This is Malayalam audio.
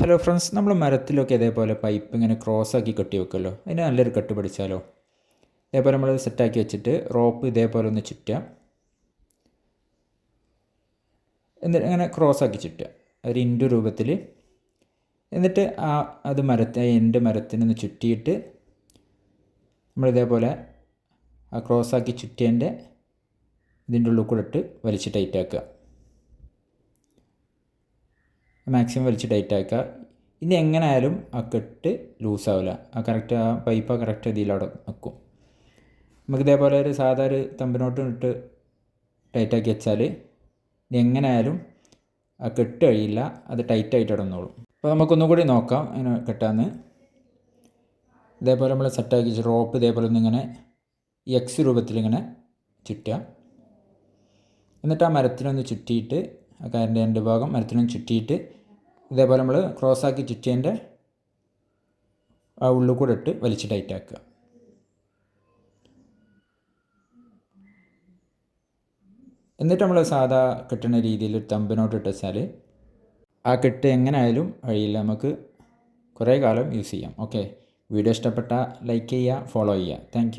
ഹലോ ഫ്രണ്ട്സ് നമ്മൾ മരത്തിലൊക്കെ ഇതേപോലെ പൈപ്പ് ഇങ്ങനെ ക്രോസ് ആക്കി കെട്ടി വെക്കുമല്ലോ അതിന് നല്ലൊരു കെട്ട് പിടിച്ചാലോ? ഇതേപോലെ നമ്മൾ സെറ്റാക്കി വെച്ചിട്ട് റോപ്പ് ഇതേപോലെ ഒന്ന് ചുറ്റാം എന്നിട്ട് അങ്ങനെ ക്രോസ് ആക്കി ചുറ്റുക. ഒരു ഇൻഡു രൂപത്തിൽ എന്നിട്ട് ആ അത് മരത്തെ എന്റെ മരത്തിനൊന്ന് ചുറ്റിയിട്ട് നമ്മൾ ഇതേപോലെ ആ ക്രോസ് ആക്കി ചുറ്റിയതിന്റെ ഇതിന്റെ ഉള്ളിൽ കൂടെ ഇട്ട് വലിച്ച് ടൈറ്റ് ആക്കുക. മാക്സിമം വലിച്ച് ടൈറ്റ് ആക്കുക. ഇനി എങ്ങനെ ആയാലും ആ കെട്ട് ലൂസാവില്ല ആ കറക്റ്റ് ആ പൈപ്പ് ആ കറക്റ്റ് ഇതിൽ അവിടെ വെക്കും. നമുക്ക് ഇതേപോലെ ഒരു സാധാ ഒരു തമ്പിനോട്ടും ഇട്ട് ടൈറ്റാക്കി വെച്ചാൽ ഇനി എങ്ങനെ ആയാലും ആ കെട്ട് കഴിയില്ല. അത് ടൈറ്റായിട്ട് അവിടെ നിന്നോളും. അപ്പോൾ നമുക്കൊന്നും കൂടി നോക്കാം അങ്ങനെ കെട്ടാന്ന്. ഇതേപോലെ നമ്മൾ സെറ്റാക്കി വെച്ച് റോപ്പ് ഇതേപോലെ ഒന്നിങ്ങനെ എക്സ് രൂപത്തിൽ ഇങ്ങനെ ചുറ്റുക. എന്നിട്ട് ആ മരത്തിനൊന്ന് ചുറ്റിയിട്ട് ആ കാരന്റെ രണ്ട് ഭാഗം മരത്തിനൊന്ന് ചുറ്റിയിട്ട് ഇതേപോലെ നമ്മൾ ക്രോസാക്കി ചുറ്റേന്റെ ആ ഉള്ളിൽ കൂടെ ഇട്ട് വലിച്ച് ടൈറ്റ് ആക്കുക. എന്നിട്ട് നമ്മൾ സാധാ കെട്ടുന്ന രീതിയിൽ ഒരു തമ്പിനോട്ട് ഇട്ട് വെച്ചാൽ ആ കെട്ട് എങ്ങനെ ആയാലും വഴിയിൽ നമുക്ക് കുറേ കാലം യൂസ് ചെയ്യാം. ഓക്കെ വീഡിയോ ഇഷ്ടപ്പെട്ടാൽ ലൈക്ക് ചെയ്യുക ഫോളോ ചെയ്യുക. താങ്ക്